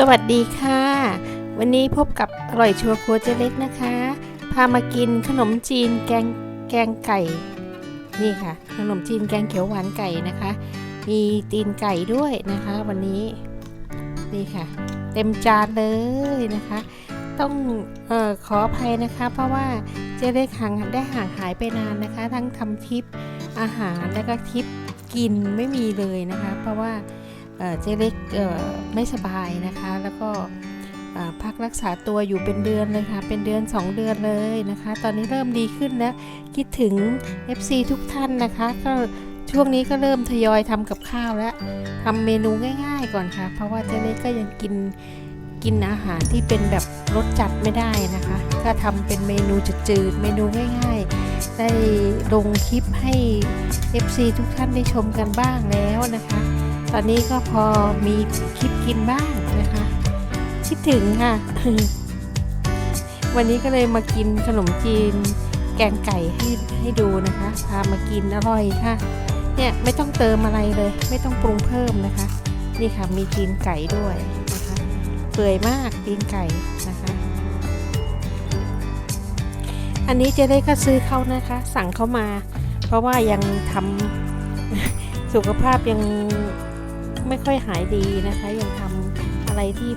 สวัสดีค่ะ วันนี้พบกับอร่อยชัวร์ครัวเจเล็กนะคะ พามากินขนมจีนแกงแกงไก่ นี่ค่ะ ขนมจีนแกงเขียวหวานไก่นะคะ มีตีนไก่ด้วยนะคะ วันนี้นี่ค่ะ เต็มจานเลยนะคะ ต้องออขออภัยนะคะ เพราะว่าเจเล็กห่างได้ห่างหายไปนานนะคะ ทั้งทำทริปอาหารแล้วก็ทริปกินไม่มีเลยนะคะ เพราะว่า เจ๊เล็กไม่สบายนะคะ แล้วก็พักรักษาตัวอยู่เป็นเดือนเลยค่ะ เป็นเดือน 2 เดือนเลยนะคะ ตอนนี้เริ่มดีขึ้นแล้ว คิดถึง FC ทุกท่านนะคะ ก็ช่วงนี้ก็เริ่มทยอยทำกับข้าวแล้วทำเมนูง่าย ๆ ก่อนค่ะ เพราะว่าเจ๊เล็กก็ยังกินกินอาหารที่เป็นแบบรสจัดไม่ได้นะคะ ก็ทำเป็นเมนูจืดๆ เมนูง่ายๆ ได้ลงคลิปให้ FC ทุกท่านได้ชมกันบ้างแล้วนะคะ ตอนนี้ก็พอมีคลิปกินบ้างนะคะคิดถึงค่ะ วันนี้ก็เลยมากินขนมจีน แกงไก่ให้ให้ดูนะคะพามากินอร่อยค่ะ เนี่ยไม่ต้องเติมอะไรเลย ไม่ต้องปรุงเพิ่มนะคะ นี่ค่ะมีตีนไก่ด้วยนะคะ เปื่อยมากตีนไก่นะคะ อันนี้เจะได้ก็ซื้อเขานะคะ สั่งเขามา เพราะว่ายังทำสุขภาพยัง ไม่ค่อยหายดีนะคะ ยังทำอะไรที่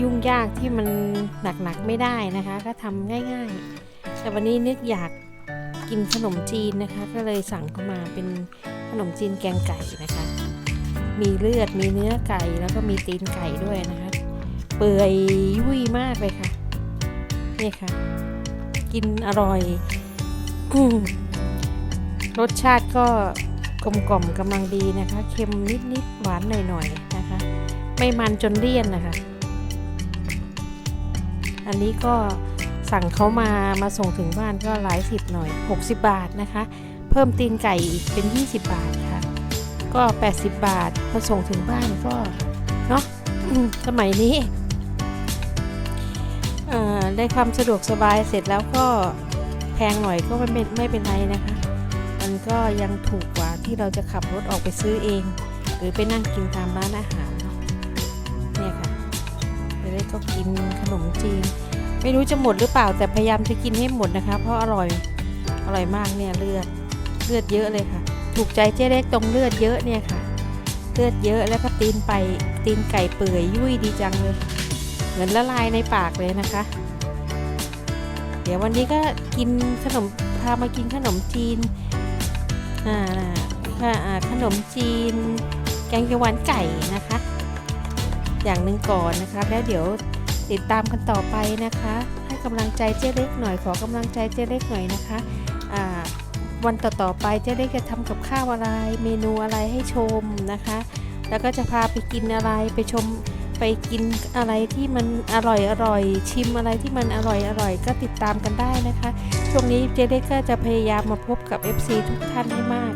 ยุ่งยากที่มันหนักๆไม่ได้นะคะ ก็ทำง่ายๆ แต่วันนี้นึกอยากกินขนมจีนนะคะ ก็เลยสั่งเข้ามาเป็นขนมจีนแกงไก่นะคะ มีเลือดมีเนื้อไก่แล้วก็มีตีนไก่ด้วยนะคะ เปื่อยยุ่ยมากเลยค่ะนี่ค่ะ กินอร่อยรสชาติก็ กลมกล่อมกำลังดีนะคะ เค็มนิดๆหวานหน่อยๆนะคะ ไม่มันจนเลี่ยนนะคะ อันนี้ก็สั่งเขามามาส่งถึงบ้านก็หลายสิบหน่อย 60 บาทนะคะ เพิ่มตีนไก่อีกเป็น 20 บาทค่ะ ก็ 80 บาทพอส่งถึงบ้านก็เนาะสมัยนี้เอ่อได้ความสะดวกสบายเสร็จแล้วก็แพงหน่อยก็ไม่เป็นไม่เป็นไรนะคะ มันก็ยังถูกกว่า ที่เราจะขับรถออกไปซื้อเอง หรือไปนั่งกินตามร้านอาหารเนาะเนี่ยค่ะเดี๋ยวได้ก็กินขนมจีน ไม่รู้จะหมดหรือเปล่าแต่พยายามจะกินให้หมดนะคะ เพราะอร่อยอร่อยมากเนี่ยเลือดเลือดเยอะเลยค่ะ ถูกใจเจ๊เล็กตรงเลือดเยอะเนี่ยค่ะ เลือดเยอะแล้วก็ตีนไปตีนไก่เปื่อยยุ่ยดีจังเลย เหมือนละลายในปากเลยนะคะ เดี๋ยววันนี้ก็กินขนมพามากินขนมจีนอ่าค่ะอ่า ขนมจีน แกงเขียวหวานไก่นะคะ อย่างหนึ่งก่อนนะคะ แล้วเดี๋ยวติดตามกันต่อไปนะคะ ให้กำลังใจเจ๊เล็กหน่อยขอกำลังใจเจ๊เล็กหน่อยนะคะวันต่อๆไปเจ๊เล็กจะทำกับข้าวอะไร เมนูอะไรให้ชมนะคะ แล้วก็จะพาไปกินอะไรไปชมไปกินอะไรที่มันอร่อยอร่อยชิมอะไรที่มันอร่อยอร่อยก็ติดตามกันได้นะคะ ช่วงนี้เจ๊เล็กก็จะพยายามมาพบกับ FC ทุกท่านให้มาก